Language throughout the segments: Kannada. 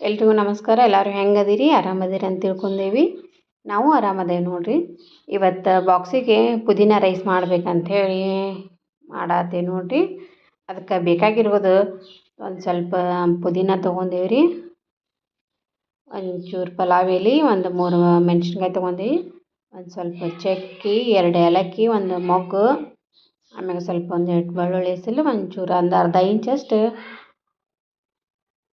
ಎಲ್ರಿಗೂ ನಮಸ್ಕಾರ. ಎಲ್ಲರೂ ಹೆಂಗದಿರಿ? ಆರಾಮದಿರಿ ಅಂತ ತಿಳ್ಕೊಂಡೇವಿ. ನಾವು ಆರಾಮದೇವಿ ನೋಡಿರಿ. ಇವತ್ತು ಬಾಕ್ಸಿಗೆ ಪುದೀನ ರೈಸ್ ಮಾಡ್ಬೇಕಂಥೇಳಿ ಮಾಡತ್ತೀವಿ ನೋಡಿರಿ. ಅದಕ್ಕೆ ಬೇಕಾಗಿರೋದು ಒಂದು ಸ್ವಲ್ಪ ಪುದೀನ ತೊಗೊಂಡೇವಿ ರೀ ಒಂಚೂರು ಪಲಾವ್ ಎಲೆ, ಒಂದು ಮೂರು ಮೆಣ್ಸಿನ್ಕಾಯಿ ತೊಗೊಂಡೇವಿ. ಒಂದು ಸ್ವಲ್ಪ ಚಕ್ಕೆ, ಎರಡು ಏಲಕ್ಕಿ, ಒಂದು ಮೊಗ್ಗು, ಆಮ್ಯಾಗ ಸ್ವಲ್ಪ ಒಂದು ಎರಡು ಬೆಳ್ಳುಳ್ಳಿ ಹೆಸರು ಒಂಚೂರು ಒಂದು ಅರ್ಧ ಇಂಚಷ್ಟು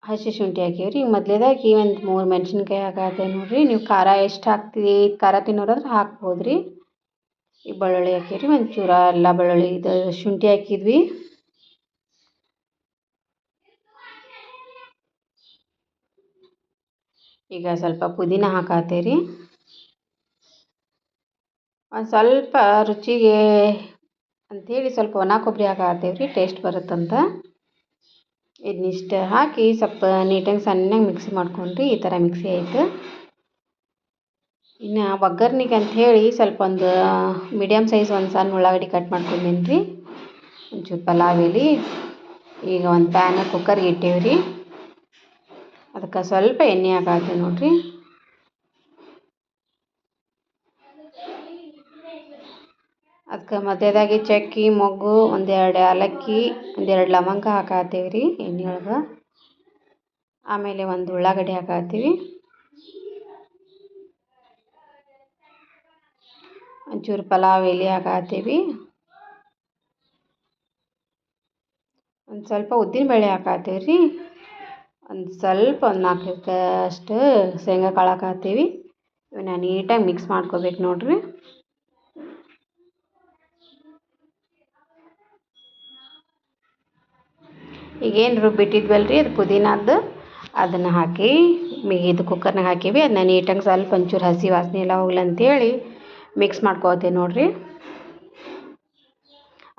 ಹಸಿ ಶುಂಠಿ ಹಾಕೀವಿ ರೀ ಮೊದಲೇದಾಗಿ ಒಂದು ಮೂರು ಮೆಣ್ಸಿನ್ಕಾಯಿ ಹಾಕತ್ತೇವೆ ನೋಡಿರಿ. ನೀವು ಖಾರ ಎಷ್ಟು ಹಾಕ್ತೀವಿ ಖಾರ ತಿನ್ನೋರಾದ್ರೆ ಹಾಕ್ಬೋದು ರೀ ಈ ಬೆಳ್ಳುಳ್ಳಿ ಹಾಕೀವಿ ರೀ ಚೂರ ಎಲ್ಲ ಬೆಳ್ಳುಳ್ಳಿ ಇದು ಶುಂಠಿ ಹಾಕಿದ್ವಿ. ಈಗ ಸ್ವಲ್ಪ ಪುದೀನ ಹಾಕತ್ತೇವೆ ರೀ ಒಂದು ಸ್ವಲ್ಪ ರುಚಿಗೆ ಅಂಥೇಳಿ ಸ್ವಲ್ಪ ಒಣ ಕೊಬ್ಬರಿ ಹಾಕತ್ತೇವೆ ರೀ ಟೇಸ್ಟ್ ಬರುತ್ತಂತ. ಇದನ್ನಿಷ್ಟು ಹಾಕಿ ಸ್ವಲ್ಪ ನೀಟಾಗಿ ಸಣ್ಣಗೆ ಮಿಕ್ಸಿ ಮಾಡ್ಕೊಂಡ್ರಿ, ಈ ಥರ ಮಿಕ್ಸಿ ಆಯಿತು. ಇನ್ನು ಒಗ್ಗರ್ಣಿಗೆ ಅಂಥೇಳಿ ಸ್ವಲ್ಪ ಒಂದು ಮೀಡಿಯಮ್ ಸೈಜ್ ಒಂದು ಸಣ್ಣ ಉಳ್ಳಾಗಡ್ಡಿ ಕಟ್ ಮಾಡ್ಕೊಂಡೀನಿ ರೀ ಒಂಚೂರು ಪಲಾವ್ ಎಲೆ, ಈಗ ಒಂದು ಪ್ಯಾನ್ ಕುಕ್ಕರ್ಗೆ ಇಟ್ಟೀವಿ ರೀ ಅದಕ್ಕೆ ಸ್ವಲ್ಪ ಎಣ್ಣೆ ಹಾಕತ್ತೀವಿ ನೋಡಿರಿ. ಅದಕ್ಕೆ ಮಧ್ಯದಾಗಿ ಚಕ್ಕೆ, ಮೊಗ್ಗು, ಒಂದೆರಡು ಏಲಕ್ಕಿ ಒಂದೆರಡು ಲವಂಗ ಹಾಕತ್ತೀವಿ ರೀ ಎಣ್ಣೆ ಒಳಗೆ ಆಮೇಲೆ ಒಂದು ಉಳ್ಳಾಗಡ್ಡಿ ಹಾಕತ್ತೀವಿ ಒಂಚೂರು ಪಲಾವ್, ಎಲೆ ಹಾಕತ್ತೀವಿ ಒಂದು ಸ್ವಲ್ಪ ಉದ್ದಿನಬೇಳೆ ಹಾಕತ್ತೀವಿ ರೀ ಒಂದು ಸ್ವಲ್ಪ ಒಂದು ನಾಲ್ಕು ಅಷ್ಟು ಶೇಂಗಾ ಕಾಳು ಹಾಕತ್ತೀವಿ ಇವನ್ನ ನೀಟಾಗಿ ಮಿಕ್ಸ್ ಮಾಡ್ಕೋಬೇಕು ನೋಡಿರಿ. ಈಗೇನು ರುಬ್ಬಿಟ್ಟಿದ್ವಲ್ಲ ರೀ ಅದು ಪುದೀನದ್ದು. ಅದನ್ನು ಹಾಕಿ ಇದು ಕುಕ್ಕರ್ನಾಗ ಹಾಕಿವಿ. ಅದನ್ನ ನೀಟಾಗಿ ಸ್ವಲ್ಪ ಒಂಚೂರು ಹಸಿ ವಾಸನೆ ಎಲ್ಲ ಹೋಗ್ಲಿ ಅಂತೇಳಿ ಮಿಕ್ಸ್ ಮಾಡ್ಕೋತೀವಿ ನೋಡಿರಿ.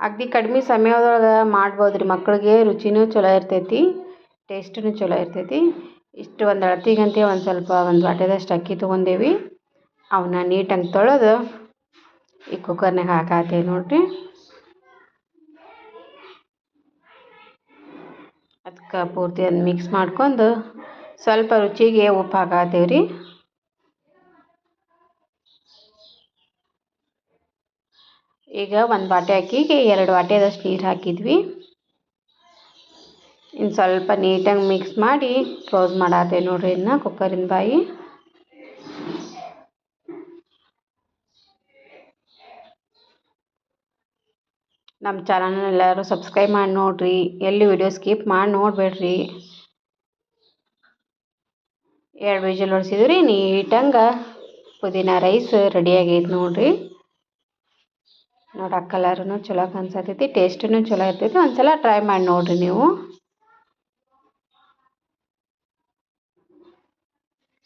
ಅಗ್ದಿ ಕಡಿಮೆ ಸಮಯದೊಳಗೆ ಮಾಡ್ಬೋದು ರೀ ಮಕ್ಕಳಿಗೆ ರುಚಿನೂ ಚಲೋ ಇರ್ತೈತಿ ಟೇಸ್ಟೂ ಚಲೋ ಇರ್ತೈತಿ. ಇಷ್ಟು ಒಂದು ಅಳತಿಗಂತೆ ಒಂದು ಸ್ವಲ್ಪ ಒಂದು ವಾಟೆದಷ್ಟು ಅಕ್ಕಿ ತೊಗೊಂಡೇವಿ. ಅವನ್ನ ನೀಟಾಗಿ ತೊಳೆದು ಈ ಕುಕ್ಕರ್ನಾಗ ಹಾಕಾತೀವಿ ನೋಡಿರಿ. ಅದಕ್ಕೆ ಪೂರ್ತಿ ಅದನ್ನ ಮಿಕ್ಸ್ ಮಾಡ್ಕೊಂಡು ಸ್ವಲ್ಪ ರುಚಿಗೆ ಉಪ್ಪು ಹಾಕತ್ತೇವೆ ರೀ. ಈಗ ಒಂದು ಬಾಟೆ ಅಕ್ಕಿಗೆ ಎರಡು ವಾಟೆದಷ್ಟು ನೀರು ಹಾಕಿದ್ವಿ. ಇನ್ನು ಸ್ವಲ್ಪ ನೀಟಾಗಿ ಮಿಕ್ಸ್ ಮಾಡಿ ಕ್ಲೋಸ್ ಮಾಡತ್ತೇವೆ ನೋಡಿರಿ ಇನ್ನು ಕುಕ್ಕರಿನ ಬಾಯಿ. ನಮ್ಮ ಚಾನಲ್ನ ಎಲ್ಲರೂ ಸಬ್ಸ್ಕ್ರೈಬ್ ಮಾಡಿ ನೋಡಿರಿ. ಎಲ್ಲಿ ವಿಡಿಯೋ ಸ್ಕಿಪ್ ಮಾಡಿ ನೋಡ್ಬೇಡ್ರಿ. ಎರಡು ವಿಜಲ್ ಹೊಡ್ಸಿದ್ರಿ ನೀಟಂಗೆ ಪುದೀನ ರೈಸ್ ರೆಡಿ ಆಗೈತೆ ನೋಡಿರಿ. ನೋಡಕ್ಕೆ ಕಲರೂ ಚಲೋ ಕಾಣಿಸತೈತಿ ಟೇಸ್ಟೂ ಚಲೋ ಇರ್ತೈತಿ, ಒಂದ್ಸಲ ಟ್ರೈ ಮಾಡಿ ನೋಡಿರಿ ನೀವು.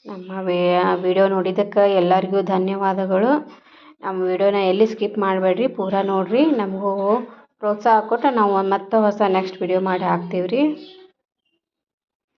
ನಮ್ಮ ವಿಡಿಯೋ ನೋಡಿದ್ದಕ್ಕೆ ಎಲ್ಲರಿಗೂ ಧನ್ಯವಾದಗಳು. ನಮ್ಮ ವಿಡಿಯೋನ ಎಲ್ಲಿ ಸ್ಕಿಪ್ ಮಾಡಬೇಡ್ರಿ, ಪೂರಾ ನೋಡಿರಿ. ನಮಗೂ ಪ್ರೋತ್ಸಾಹ ಕೊಟ್ಟು ನಾವು ಮತ್ತೆ ಹೊಸ ನೆಕ್ಸ್ಟ್ ವಿಡಿಯೋ ಮಾಡಿ ಹಾಕ್ತೀವಿ ರೀ